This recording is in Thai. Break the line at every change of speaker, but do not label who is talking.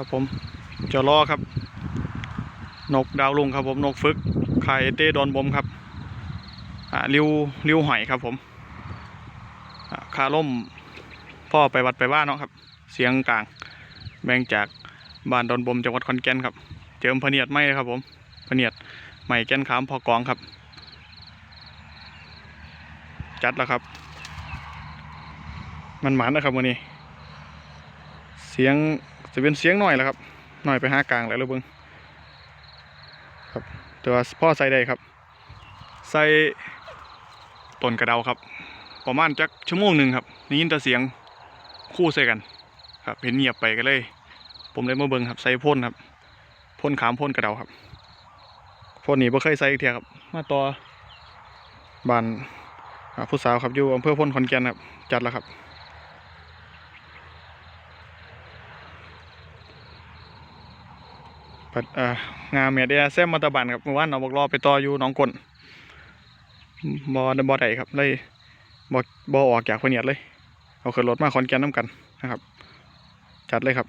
ครับผมจะล่อครับ นกดาวลุงครับผมนกฟึกไข่เต้ดอนบมครับอ่าริวริวหอยครับผมอ่าคาล่มพ่อไปวัดไปว่าเนาะครับ เสียงกลางแบ่งจากบ้านดอนบมจังหวัดขอนแก่นครับ เจิมพเนียดไม้ครับผมพเนียดไม้แก่นขามพอกองครับ จัดแล้วครับ มันหมานนะครับวันนี้ เสียง จะเป็นเสียงหน่อยแหละครับหน่อยไปห้ากลางแล้วเราเบิ้งครับแต่ว่าพ่อใส่ได้ครับ ใส่ต้นกระเดาครับ ประมาณจักชั่วโมงหนึ่งครับได้ยินแต่เสียงคู่ใส่กัน ครับเห็นเงียบไปก็เลย ผมเลยมาเบิ้งครับ ใส่พ่นครับพ่นขามพ่นกระเดาครับพ่นนี่บ่เคยใส่อีกเทียครับ มาต่อบ้านผู้สาวครับอยู่อำเภอพ่นขอนแก่นครับจัดแล้วครับ งามเมียเดียแซมมาตะบันครับเมื่อวานเอาบอกรอไปต่ออยู่น้องกลบอบอไดครับเลยบอบอออกจากพเนียดเลย เอาขึ้นรถมาคอนแกนน้ำกันนะครับ จัดเลยครับ